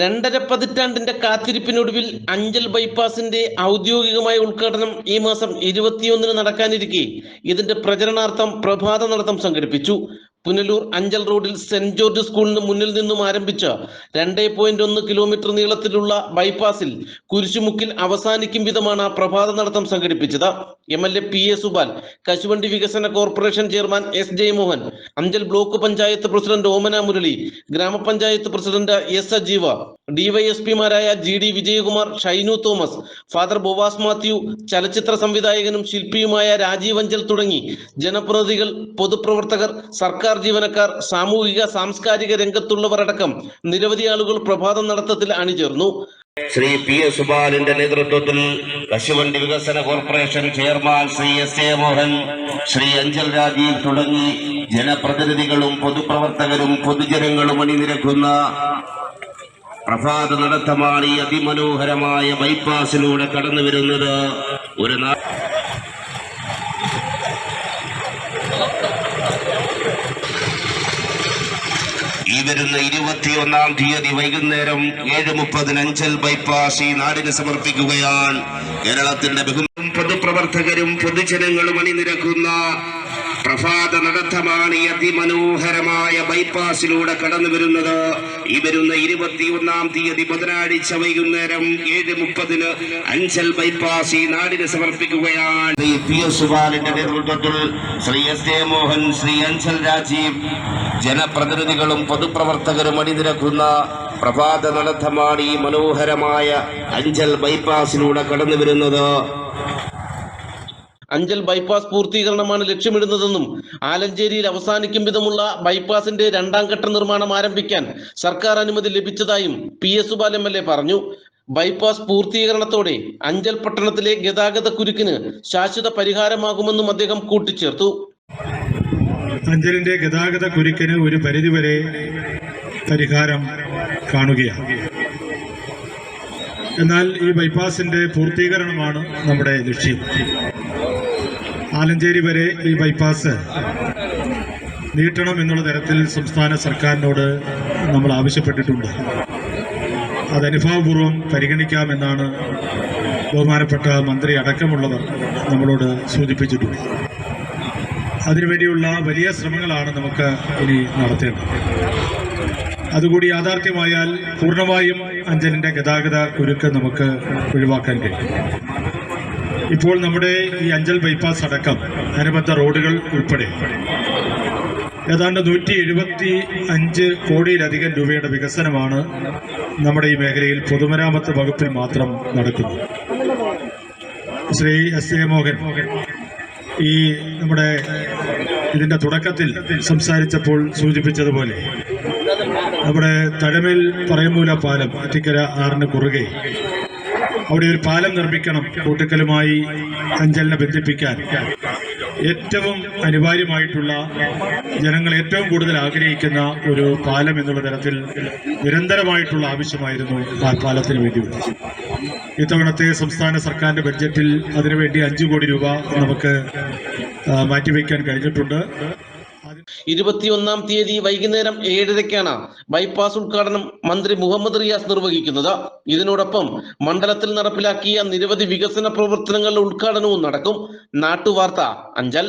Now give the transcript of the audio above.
രണ്ടര പതിറ്റാണ്ടിന്റെ കാത്തിരിപ്പിനൊടുവിൽ അഞ്ചൽ ബൈപ്പാസിന്റെ ഔദ്യോഗികമായ ഉദ്ഘാടനം ഈ മാസം ഇരുപത്തിയൊന്നിന് നടക്കാനിരിക്കെ. ഇതിന്റെ പ്രചരണാർത്ഥം പ്രഭാത നടത്തം സംഘടിപ്പിച്ചു. പുനലൂർ അഞ്ചൽ റോഡിൽ സെന്റ് ജോർജ് സ്കൂളിന് മുന്നിൽ നിന്നും ആരംഭിച്ച രണ്ടേ പോയിന്റ് ഒന്ന് കിലോമീറ്റർ നീളത്തിലുള്ള ബൈപ്പാസിൽ കുരിശുമുക്കിൽ അവസാനിക്കും വിധമാണ് പ്രഭാത നടത്തം സംഘടിപ്പിച്ചത്. M L A P A Subal കശുവണ്ടി വികസന corporation chairman S Jayamohan Anchal block panchayat president Omana Murali ഗ്രാമപഞ്ചായത്ത് president S Ajeeva ഡിവൈഎസ്പിമാരായ G D Vijayakumar Shinu Thomas father Boaz Mathew ചലച്ചിത്ര സംവിധായകനും ശില്പിയുമായ രാജീവ് അഞ്ചൽ തുടങ്ങി. ജനപ്രതിനിധികൾ പൊതുപ്രവർത്തകർ സർക്കാർ ജീവനക്കാർ സാമൂഹിക സാംസ്കാരിക രംഗത്തുള്ളവരടക്കം നിരവധി ആളുകൾ പ്രഭാതം നടത്തത്തിൽ അണിചേർന്നു. ശ്രീ പി എസ് സുബാലിന്റെ നേതൃത്വത്തിൽ കശുവണ്ടി വികസന corporation chairman Shri S A Mohan Shri Anchal Rajeev തുടങ്ങി. ജനപ്രതിനിധികളും പൊതുപ്രവർത്തകരും പൊതുജനങ്ങളും അണിനിരക്കുന്ന പ്രഭാത നടത്തമാണ് ഈ അതിമനോഹരമായ ബൈപ്പാസിലൂടെ കടന്നു വരുന്നത്. ഒരു നാ ഈ വരുന്ന ഇരുപത്തിയൊന്നാം തീയതി വൈകുന്നേരം ഏഴ് മുപ്പതിന് അഞ്ചൽ ബൈപ്പാസ് ഈ നാടിന് സമർപ്പിക്കുകയാണ്. കേരളത്തിന്റെ ബഹുമാനം പൊതുപ്രവർത്തകരും പൊതുജനങ്ങളും അണിനിരക്കുന്ന പ്രഭാത നടത്തമാണ് ഈ അതിമനോഹരമായ ബൈപ്പാസിലൂടെ കടന്നു വരുന്നത്. ഈ വരുന്ന ഇരുപത്തിയൊന്നാം തീയതി ബുധനാഴ്ച വൈകുന്നേരം ഏഴ് മുപ്പതിന് അഞ്ചൽ ബൈപ്പാസ് ഈ നാടിന് സമർപ്പിക്കുകയാണ്. ശ്രീ പി എസ് സുബാലിന്റെ നേതൃത്വത്തിൽ ശ്രീ എസ് എ മോഹൻ ശ്രീ അഞ്ചൽ രാജീവ് ജനപ്രതിനിധികളും പൊതുപ്രവർത്തകരും അണിനിരക്കുന്ന പ്രഭാത നടത്തമാണ് ഈ മനോഹരമായ അഞ്ചൽ ബൈപ്പാസിലൂടെ കടന്നു വരുന്നത്. അഞ്ചൽ ബൈപ്പാസ് പൂർത്തീകരണമാണ് ലക്ഷ്യമിടുന്നതെന്നും ആലഞ്ചേരിയിൽ അവസാനിക്കും വിധമുള്ള ബൈപ്പാസിന്റെ രണ്ടാം ഘട്ട നിർമ്മാണം ആരംഭിക്കാൻ സർക്കാർ അനുമതി ലഭിച്ചതായും P S Subal M L A പറഞ്ഞു. ബൈപ്പാസ് പൂർത്തീകരണത്തോടെ അഞ്ചൽ പട്ടണത്തിലെ ഗതാഗത കുരുക്കിന് ശാശ്വത പരിഹാരമാകുമെന്നും അദ്ദേഹം കൂട്ടിച്ചേർത്തു. അഞ്ചലിന്റെ ഗതാഗത കുരുക്കിന് ഒരു പരിധിവരെ പരിഹാരം കാണുകയാണ്. എന്നാൽ ഈ ബൈപ്പാസിന്റെ പൂർത്തീകരണമാണ് നമ്മുടെ ലക്ഷ്യം. ആലഞ്ചേരി വരെ ഈ ബൈപ്പാസ് നീട്ടണം എന്നുള്ള തരത്തിൽ സംസ്ഥാന സർക്കാരിനോട് നമ്മൾ ആവശ്യപ്പെട്ടിട്ടുണ്ട്. അത് അനുഭാവപൂർവം പരിഗണിക്കാമെന്നാണ് ബഹുമാനപ്പെട്ട മന്ത്രി അടക്കമുള്ളവർ നമ്മളോട് സൂചിപ്പിച്ചിട്ടുണ്ട്. അതിനുവേണ്ടിയുള്ള വലിയ ശ്രമങ്ങളാണ് നമുക്ക് ഇനി നടത്തേണ്ടത്. അതുകൂടി യാഥാർത്ഥ്യമായാൽ പൂർണമായും അഞ്ചലിന്റെ ഗതാഗത കുരുക്ക് നമുക്ക് ഒഴിവാക്കാൻ കഴിയും. ഇപ്പോൾ നമ്മുടെ ഈ അഞ്ചൽ ബൈപ്പാസ് അടക്കം അനുബന്ധ റോഡുകൾ ഉൾപ്പെടെ ഏതാണ്ട് നൂറ്റി എഴുപത്തി അഞ്ച് കോടിയിലധികം രൂപയുടെ വികസനമാണ് നമ്മുടെ ഈ മേഖലയിൽ പൊതുമരാമത്ത് വകുപ്പിൽ മാത്രം നടക്കുന്നത്. ശ്രീ എസ് എ മോഹൻ ഈ നമ്മുടെ ഇതിന്റെ തുടക്കത്തിൽ സംസാരിച്ചപ്പോൾ സൂചിപ്പിച്ചതുപോലെ നമ്മുടെ തഴമേൽ പറയമ്പൂല പാലം അറ്റിക്കര ആറിന് കുറുകെ അവിടെ ഒരു പാലം നിർമ്മിക്കണം. കൂട്ടുക്കലുമായി അഞ്ചലിനെ ബന്ധിപ്പിക്കാൻ. ഏറ്റവും അനിവാര്യമായിട്ടുള്ള ജനങ്ങൾ ഏറ്റവും കൂടുതൽ ആഗ്രഹിക്കുന്ന ഒരു പാലം എന്നുള്ള തരത്തിൽ നിരന്തരമായിട്ടുള്ള ആവശ്യമായിരുന്നു ആ പാലത്തിന് വേണ്ടിയുള്ളത് ഇത്തവണത്തെ സംസ്ഥാന സർക്കാരിന്റെ ബഡ്ജറ്റിൽ അതിനുവേണ്ടി അഞ്ചു കോടി രൂപ നമുക്ക് മാറ്റിവെക്കാൻ കഴിഞ്ഞിട്ടുണ്ട്. ഇരുപത്തിയൊന്നാം തീയതി വൈകുന്നേരം ഏഴരയ്ക്കാണ് ബൈപ്പാസ് ഉദ്ഘാടനം മന്ത്രി മുഹമ്മദ് റിയാസ് നിർവഹിക്കുന്നത്. ഇതിനോടൊപ്പം മണ്ഡലത്തിൽ നടപ്പിലാക്കിയ നിരവധി വികസന പ്രവർത്തനങ്ങളുടെ ഉദ്ഘാടനവും നടക്കും. നാട്ടുവാർത്ത അഞ്ചൽ.